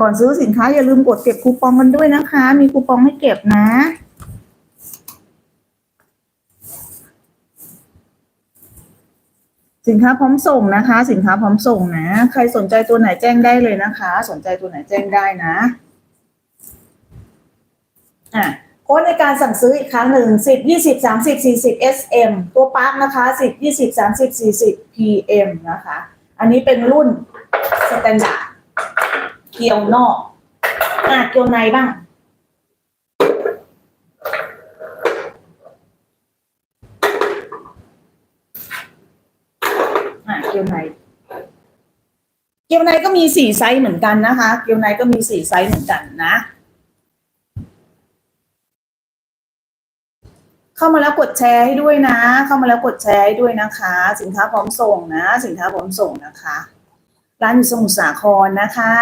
ก่อนซื้อสินค้าอย่าลืมกดเก็บคูปองกันด้วยนะคะ มีคูปองให้เก็บนะสินค้าพร้อมส่งนะคะ สินค้าพร้อมส่งนะ ใครสนใจตัวไหนแจ้งได้เลยนะคะ สนใจตัวไหนแจ้งได้นะอะโค้ดในการสั่งซื้ออีกครั้งหนึ่งสิบยี่สิบสามสิบสี่สิบ SM ตัวปาร์คนะคะสิบยี่สิบสามสิบสี่สิบ PM นะคะ อันนี้เป็นรุ่นสแตนดาร์ด เกี่ยวนอกอะเกี่ยวในบ้าง อะเกียวใน เกียวในก็มีสี่ไซส์เหมือนกันนะคะ เกียวในก็มีสี่ไซส์เหมือนกันนะ เข้ามาแล้วกดแชร์ให้ด้วยนะ เข้ามาแล้วกดแชร์ให้ด้วยนะคะ สินค้าพร้อมส่งนะ สินค้าพร้อมส่งนะคะ ร้านอยู่สมุทรสาครนะคะ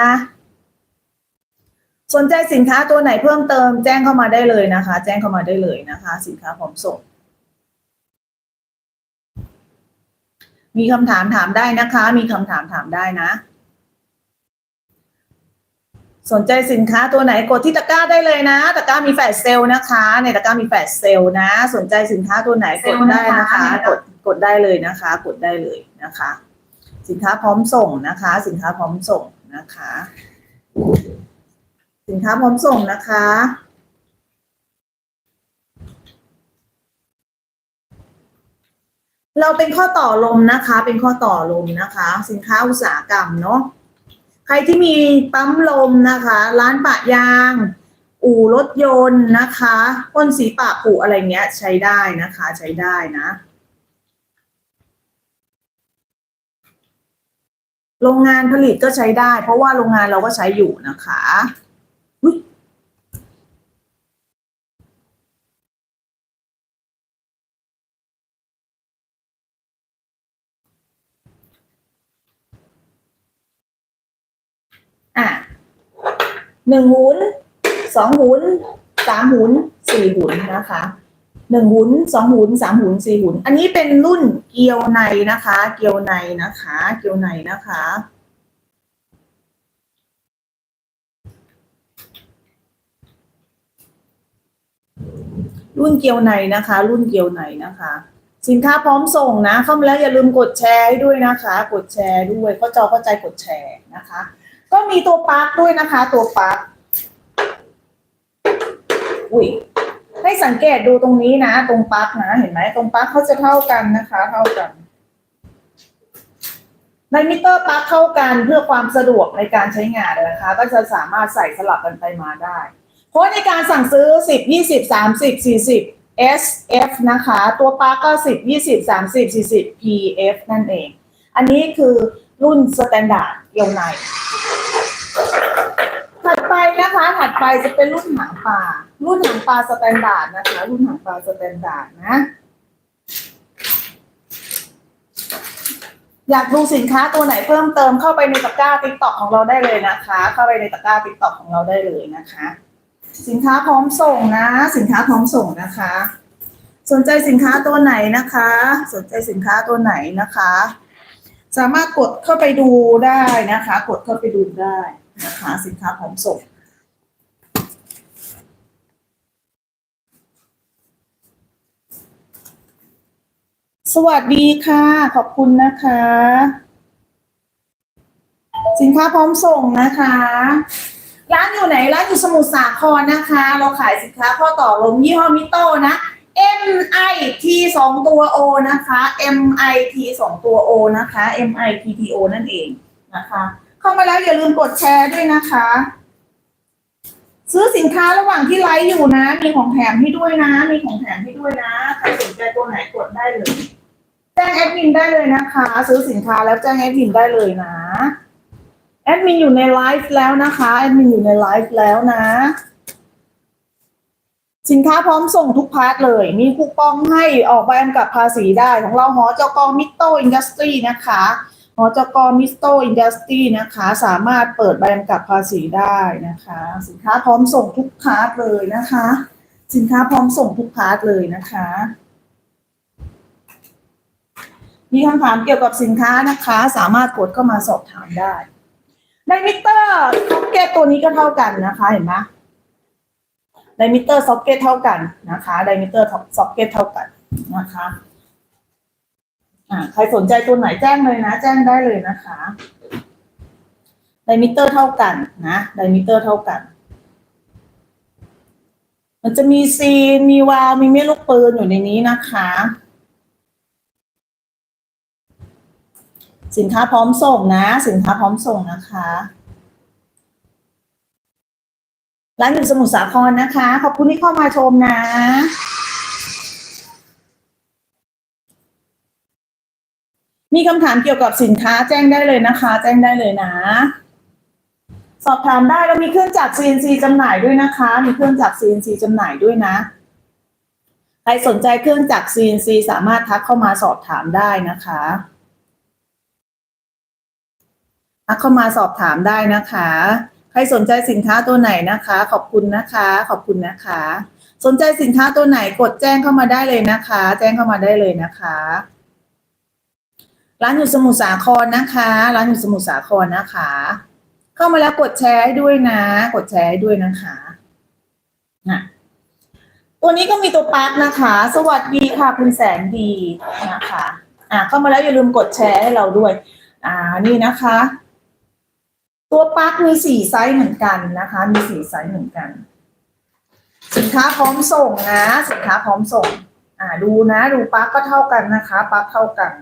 สนใจสินค้าตัวไหนเพิ่มเติมแจ้งเข้ามาได้เลยนะคะ แจ้งเข้ามาได้เลยนะคะ สินค้าพร้อมส่ง มีคำถามถามได้นะคะ มีคำถามถามได้นะ สนใจสินค้าตัวไหนกดที่ตะกร้าได้เลยนะตะกร้ามีแฟลชเซลล์นะคะ ในตะกร้ามีแฟลชเซลล์นะ สนใจสินค้าตัวไหนกดได้นะคะ กดกดได้เลยนะคะ กดได้เลยนะคะ สินค้าพร้อมส่งนะคะ สินค้าพร้อมส่งนะคะ สินค้าพร้อมส่งนะคะ เราเป็นข้อต่อลมนะคะ เป็นข้อต่อลมนะคะ สินค้าอุตสาหกรรมเนาะใครที่มีปั๊มลมนะคะ ร้านปะยาง อู่รถยนต์นะคะพ่นสีปะผูอะไรเงี้ย ใช้ได้นะคะ ใช้ได้นะโรงงานผลิตก็ใช้ได้ เพราะว่าโรงงานเราก็ใช้อยู่นะคะอุ๊ย อะ หนึ่งหุนสองหุนสามหุนสี่หุนนะคะหนึ่งหุนสองหุนสามหุนสี่หุน อันนี้เป็นรุ่นเกียวในนะคะ เกียวในนะคะ เกียวในนะคะ รุ่นเกียวในนะคะ รุ่นเกียวในนะคะ สินค้าพร้อมส่งนะ เข้ามาแล้วอย่าลืมกดแชร์ให้ด้วยนะคะ กดแชร์ด้วยเข้าจอเข้าใจกดแชร์นะคะ ก็มีตัวปลั๊กด้วยนะคะ ตัวปลั๊กอุ้ยให้สังเกตดูตรงนี้นะ ตรงปลั๊กนะ เห็นไหมตรงปลั๊กเขาจะเท่ากันนะคะ เท่ากันในมิเตอร์ปลั๊กเท่ากันเพื่อความสะดวกในการใช้งานนะคะ ก็จะสามารถใส่สลับกันไปมาได้ เพราะในการสั่งซื้อ 10 20 30 40 SF นะคะ ตัวปลั๊กก็ 10 20 30 40 PF นั่นเอง อันนี้คือรุ่นสแตนดาร์ดเกียวใน ถัดไปนะคะ ถัดไปจะเป็นรุ่นหางปลา รุ่นหางปลาสแตนดาร์ดนะคะ รุ่นหางปลาสแตนดาร์ดนะ อยากดูสินค้าตัวไหนเพิ่มเติมเข้าไปในตะกร้าติ๊กต็อกของเราได้เลยนะคะ เข้าไปในตะกร้าติ๊กต็อกของเราได้เลยนะคะ สินค้าพร้อมส่งนะ สินค้าพร้อมส่งนะคะ สนใจสินค้าตัวไหนนะคะ สนใจสินค้าตัวไหนนะคะ สามารถกดเข้าไปดูได้นะคะ กดเข้าไปดูได้ นะคะสินค้าพร้อมส่งสวัสดีค่ะ ขอบคุณนะคะ สินค้าพร้อมส่งนะคะ ร้านอยู่ไหน ร้านอยู่สมุทรสาครนะคะ เราขายสินค้าข้อต่อลมยี่ห้อมิโต้นะ M I T สองตัว O นะคะ M I T สองตัว O นะคะ M I T T O นั่นเองนะคะ เข้ามาแล้วอย่าลืมกดแชร์ด้วยนะคะ ซื้อสินค้าระหว่างที่ไลฟ์อยู่นะ มีของแถมให้ด้วยนะ มีของแถมให้ด้วยนะใครสนใจตัวไหนกดได้เลย แจ้งแอดมินได้เลยนะคะ ซื้อสินค้าแล้วแจ้งแอดมินได้เลยนะแอดมินอยู่ในไลฟ์แล้วนะคะแอดมินอยู่ในไลฟ์แล้วนะ สินค้าพร้อมส่งทุกพาร์ทเลย มีคูปองให้ออกใบกำกับภาษีได้ ของเราหอจกมิโตอินดัสทรีนะคะ หอจกมิสโตอินดัสทรีนะคะ สามารถเปิดใบกำกับภาษีได้นะคะ สินค้าพร้อมส่งทุกพาร์ทเลยนะคะ สินค้าพร้อมส่งทุกพาร์ทเลยนะคะ มีคำถามเกี่ยวกับสินค้านะคะ สามารถกดเข้ามาสอบถามได้ไดมิเตอร์ซ็อกเก็ตตัวนี้ก็เท่ากันนะคะเห็นไหมไดมิเตอร์ซ็อกเก็ตเท่ากันนะคะไดมิเตอร์ซ็อกเก็ตเท่ากันนะคะ อ่าใครสนใจตัวไหนแจ้งเลยนะ แจ้งได้เลยนะคะไดมิเตอร์เท่ากันนะไดมิเตอร์เท่ากัน มันจะมีซีนมีวาล์วมีเม็ดลูกปืนอยู่ในนี้นะคะ สินค้าพร้อมส่งนะ สินค้าพร้อมส่งนะคะร้านอยู่สมุทรสาครนะคะ ขอบคุณที่เข้ามาชมนะ มีคำถามเกี่ยวกับสินค้าแจ้งได้เลยนะคะ แจ้งได้เลยนะ สอบถามได้แล้วมีเครื่องจักร CNC จำหน่ายด้วยนะคะ มีเครื่องจักร CNC จำหน่ายด้วยนะ ใครสนใจเครื่องจักร CNC สามารถทักเข้ามาสอบถามได้นะคะทักเข้ามาสอบถามได้นะคะ ใครสนใจสินค้าตัวไหนนะคะ ขอบคุณนะคะ ขอบคุณนะคะ สนใจสินค้าตัวไหนกดแจ้งเข้ามาได้เลยนะคะ แจ้งเข้ามาได้เลยนะคะ ร้านอยู่สมุทรสาครนะคะ ร้านอยู่สมุทรสาครนะคะ เข้ามาแล้วกดแชร์ด้วยนะ กดแชร์ด้วยนะคะนะตัวนี้ก็มีตัวปลั๊กนะคะ สวัสดีค่ะคุณแสนดีนะคะ อ่าเข้ามาแล้วอย่าลืมกดแชร์ให้เราด้วย อ่านี่นะคะ ตัวปลั๊กมีสี่ไซส์เหมือนกันนะคะ มีสี่ไซส์เหมือนกัน สินค้าพร้อมส่งนะ สินค้าพร้อมส่ง อ่าดูนะ ดูปลั๊กก็เท่ากันนะคะปลั๊กเท่ากัน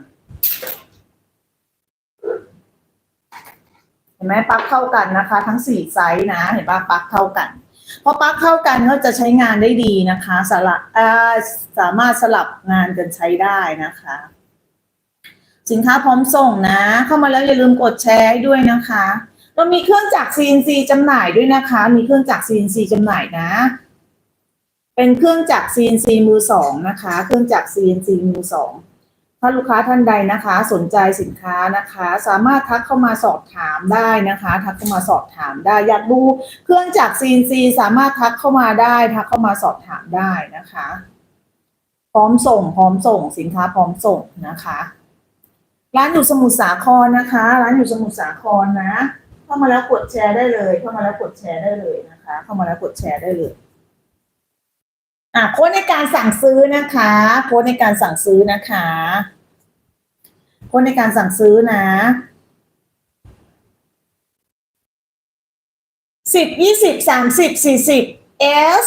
ห็นไหมปลั๊กเท่ากันนะคะ ทั้งสี่ไซส์นะ เห็นปะปลั๊กเท่ากันพอปลั๊กเท่ากันก็จะใช้งานได้ดีนะคะสลับสามารถสลับงานกันใช้ได้นะคะ สินค้าพร้อมส่งนะ เข้ามาแล้วอย่าลืมกดแชร์ให้ด้วยนะคะเรามีเครื่องจักร CNC จำหน่ายด้วยนะคะ มีเครื่องจักร CNC จำหน่ายนะ เป็นเครื่องจักร CNC มือสองนะคะ เครื่องจักร CNC มือสอง ถ้าลูกค้าท่านใดนะคะ สนใจสินค้านะคะ สามารถทักเข้ามาสอบถามได้นะคะ ทักเข้ามาสอบถามได้ อยากดูเครื่องจักร CNC สามารถทักเข้ามาได้ ทักเข้ามาสอบถามได้นะคะ พร้อมส่ง พร้อมส่ง สินค้าพร้อมส่งนะคะร้านอยู่สมุทรสาครนะคะ ร้านอยู่สมุทรสาครนะ เข้ามาแล้วกดแชร์ได้เลย เข้ามาแล้วกดแชร์ได้เลยนะคะ เข้ามาแล้วกดแชร์ได้เลยอะโค้ดในการสั่งซื้อนะคะ โค้ดในการสั่งซื้อนะคะ ค้ดในการสั่งซื้อนะสิบยี่สิบสามสิบสี่สิบ S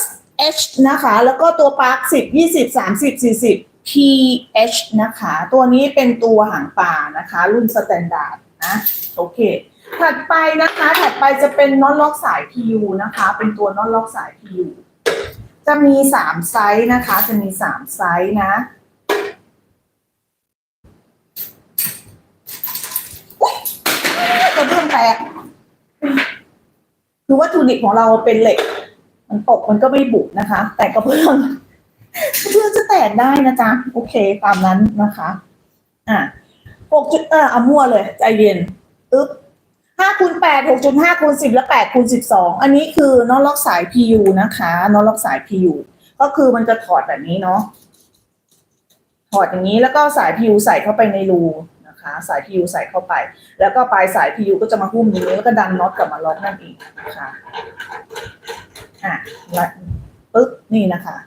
H นะคะ แล้วก็ตัวปลั๊กสิบยี่สิบสามสิบสี่สิบ P H นะคะ ตัวนี้เป็นตัวหางปลานะคะ รุ่นสแตนดาร์ดนะ โอเค ถัดไปนะคะ ถัดไปจะเป็นน็อตล็อกสาย PU นะคะ เป็นตัวน็อตล็อกสาย PU จะมีสามไซส์นะคะ จะมีสามไซส์นะอุ๊ยกระเบื้องแตก คือวัตถุดิบของเราเป็นเหล็ก มันตกมันก็ไม่บุบนะคะ แต่กระเบื้องกระเบื้องจะแตกได้นะจ๊ะ โอเค ตามนั้นนะคะ อะหกจุดเออเอามั่วเลย ใจเย็นอึ๊บห้าคูณแปดหกจุดห้าคูณสิบและแปดคูณสิบสองอันนี้คือนอตล็อกสาย PU นะคะนอตล็อกสาย PU ก็คือมันจะถอดแบบนี้เนาะถอดอย่างนี้แล้วก็สาย PU ใส่เข้าไปในรู สาย PU ใส่เข้าไป แล้วก็ปลายสาย PU ก็จะมาหุ้มนี้แล้วก็ดันน็อตกลับมาล็อกนั่นเองนะคะอะแล้วปึ๊บนี่นะคะ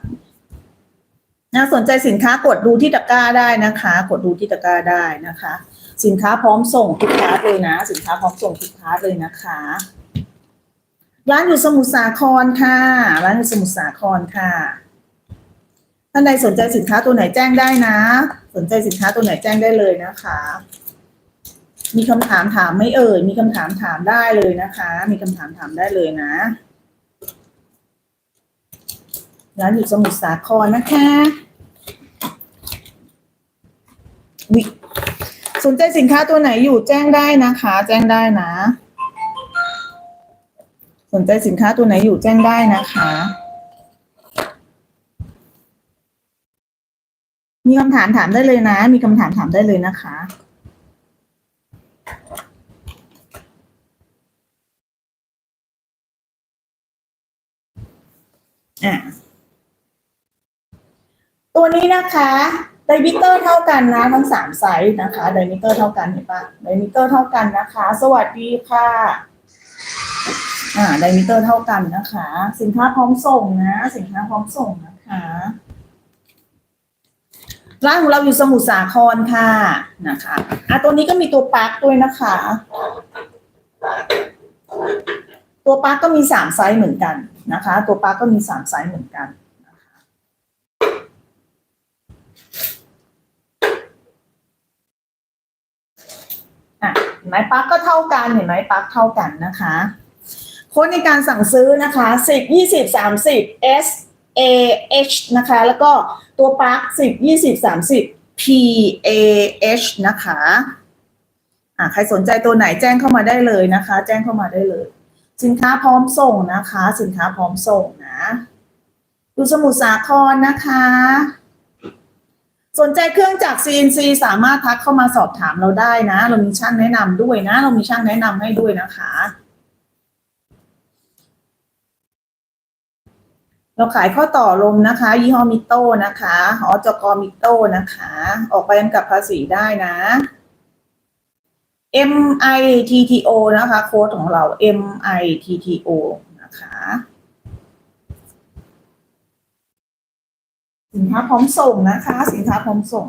น่าสนใจสินค้ากดดูที่ตะกร้าได้นะคะ กดดูที่ตะกร้าได้นะคะ สินค้าพร้อมส่งทุกพาร์ทเลยนะ สินค้าพร้อมส่งทุกพาร์ทเลยนะคะร้านอยู่สมุทรสาครค่ะ ร้านอยู่สมุทรสาครค่ะท่านใดสนใจสินค้าตัวไหนแจ้งได้นะ สนใจสินค้าตัวไหนแจ้งได้เลยนะคะ มีคำถามถามไม่เอ่ย มีคำถามถามได้เลยนะคะ มีคำถามถามได้เลยนะ ร้านอยู่สมุทรสาครนะคะวิสนใจสินค้าตัวไหนอยู่แจ้งได้นะคะ แจ้งได้นะ สนใจสินค้าตัวไหนอยู่แจ้งได้นะคะ มีคำถามถามได้เลยนะ มีคำถามถามได้เลยนะคะอะตัวนี้นะคะไดมิเตอร์เท่ากันนะ ทั้งสามไซส์นะคะไดมิเตอร์เท่ากันเห็นปะไดมิเตอร์เท่ากันนะคะ สวัสดีค่ะอ่าไดมิเตอร์เท่ากันนะคะ สินค้าพร้อมส่งนะ สินค้าพร้อมส่งนะคะ ร้านของเราอยู่สมุทรสาครค่ะนะคะอะตัวนี้ก็มีตัวปักด้วยนะคะ ตัวปักก็มีสามไซส์เหมือนกันนะคะ ตัวปักก็มีสามไซส์เหมือนกันอะเห็นไหมปลั๊กก็เท่ากันเห็นไหมปลั๊กเท่ากันนะคะ โค้ดในการสั่งซื้อนะคะสิบยี่สิบสามสิบ S A H นะคะ แล้วก็ตัวปลั๊กสิบยี่สิบสามสิบ P A H นะคะอ่าใครสนใจตัวไหนแจ้งเข้ามาได้เลยนะคะ แจ้งเข้ามาได้เลย สินค้าพร้อมส่งนะคะ สินค้าพร้อมส่งนะดูสมุทรสาครนะคะ สนใจเครื่องจักร CNC สามารถทักเข้ามาสอบถามเราได้นะ เรามีช่างแนะนำด้วยนะ เรามีช่างแนะนำให้ด้วยนะคะ เราขายข้อต่อลมนะคะ ยี่ห้อมิโต้นะคะหอจกมิโต้นะคะ ออกไปกำกับภาษีได้นะ M I T T O นะคะ โค้ดของเรา M I T T O นะคะสินค้าพร้อมส่งนะคะ สินค้าพร้อมส่ง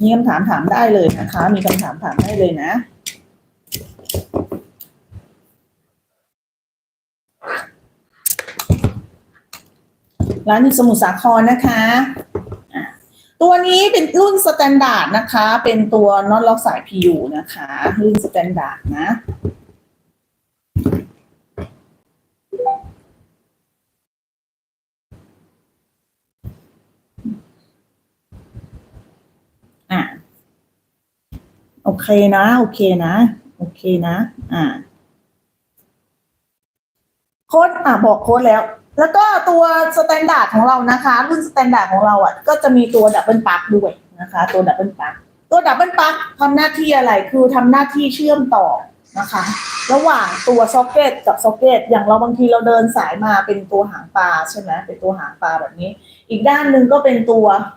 มีคำถามถามได้เลยนะคะ มีคำถามถามได้เลยนะ ร้านอยู่สมุทรสาครนะคะตัวนี้เป็นรุ่นสแตนดาร์ดนะคะ เป็นตัวน็อตล็อกสาย PU นะคะ รุ่นสแตนดาร์ดนะ อะ โอเคนะ โอเคนะ โอเคนะ อ่าโค้ดอะ บอกโค้ดแล้ว แล้วก็ตัวสแตนดาร์ดของเรานะคะ รุ่นสแตนดาร์ดของเราอะก็จะมีตัวดับเบิลปลั๊กด้วยนะคะ ตัวดับเบิลปลั๊กตัวดับเบิลปลั๊กทำหน้าที่อะไรคือทำหน้าที่เชื่อมต่อนะคะ ระหว่างตัวซ็อกเก็ตกับซ็อกเก็ตอย่างเราบางทีเราเดินสายมาเป็นตัวหางปลาใช่ไหมเป็นตัวหางปลาแบบนี้ อีกด้านหนึ่งก็เป็นตัว